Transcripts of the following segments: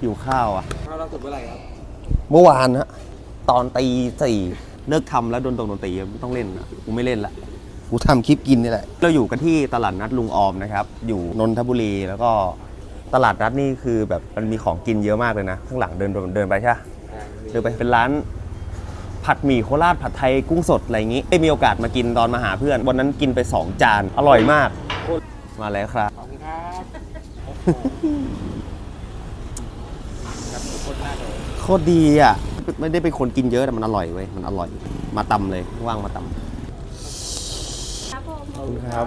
หิวข้าวอะ ข้าวล่าสุดเมื่อไหร่ครับ เมื่อวานฮะตอนตีสี่เลิกทำแล้วโดนตรงดนตรีไม่ต้องเล่นนะกูไม่เล่นละ กูทำคลิปกินนี่แหละ เราอยู่กันที่ตลาดนัดลุงออมนะครับ อยู่นนทบุรีแล้วก็ตลาดนัดนี่คือแบบมันมีของกินเยอะมากเลยนะ ข้างหลังเดินเดินไปใช่ปะเดินไปเป็นร้าน ผัดหมี่โคราชผัดไทยกุ้งสดอะไรอย่างงี้ได้มีโอกาสมากินตอนมาหาเพื่อน วันนั้นกินไป2จานอร่อยมาก มาแล้วครับ ขอบคุณครับ ครับทุกคนน่าเลยโคตรดีอะ ไม่ได้เป็นคนกินเยอะแต่มันอร่อยเว้ย มันอร่อย มาตำเลย ว่างมาตำครับผมขอบคุณครับ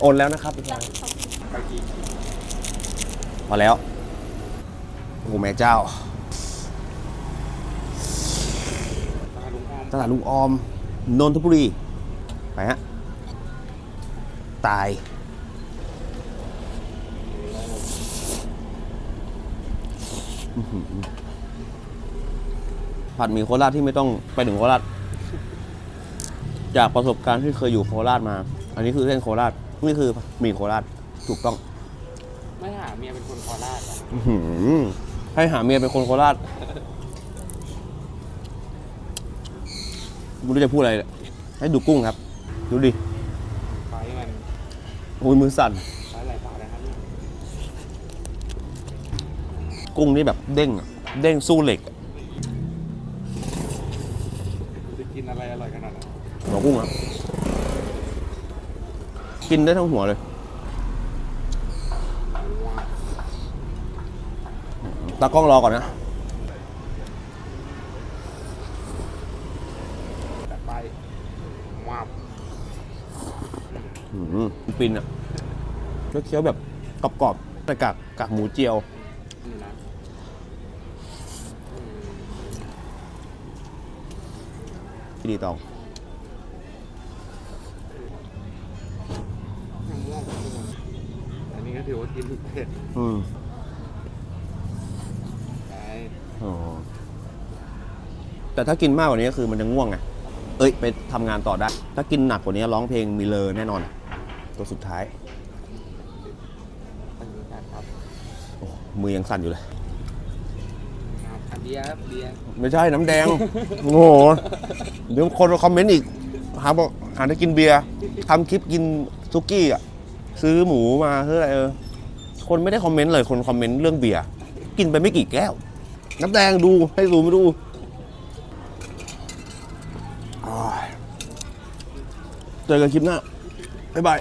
โอนแล้วนะครับพี่ชายไปกินพอแล้วโอ้โหแม่เจ้าตลาดลุงอ้อมตลาดลุงออม นนทบุรี ไปฮะ ตาย อื้อหือ ผัดหมี่โคราชที่ไม่ต้องไปถึงโคราช จากประสบการณ์ที่เคยอยู่โคราชมา อันนี้คือเส้นโคราช นี่คือหมี่โคราช ถูกต้อง ไม่หาเมียเป็นคนโคราชเหรออื้อหือให้หาเมียเป็นคนโคราชไม่รู้จะพูดอะไรเลยให้ดูกุ้งครับ ดูดิ ไฟมัน โอ้ยมือสั่น ไฟไหลผ่านะครับเนี่ย กุ้งนี่แบบเด้งอะเด้งสู้เหล็กอะจะกินอะไรอร่อยขนาดนั้นหัวกุ้งอะกินได้ทั้งหัวเลยตากล้องรอก่อนนะจัดไปว้าวอื้อหือปินอะเคี้ยวๆแบบกรอบๆแต่กากกากหมูเจียวนี่นะ ที่ดีตองยังม่วงทุกคนอันนี้ก็ถือว่ากินเผ็ดอืมไปอ๋อแต่ถ้ากินมากกว่านี้ก็คือมันจะง่วงไงเอ้ยไปทำงานต่อได้ ถ้ากินหนักกว่านี้ร้องเพลงมีเลอแน่นอน ตัวสุดท้ายไปดูกันครับ โอ้มือยังสั่นอยู่เลยครั บอันเบียร์ครับเบียร์ไม่ใช่น้ำแดง โอ้โหเดี๋ยวคนมาคอมเมนต์อีก หาบอกหาได้กินเบียร์ทำคลิปกินซุกี้อะ ซื้อหมูมาซื้ออะไรเออคนไม่ได้คอมเมนต์เลยคนคอมเมนต์เรื่องเบียร์กินไปไม่กี่แก้ว น้ำแดงดูให้ดูไม่ดูอ้ายเจอกันคลิปหน้าบ๊ายบาย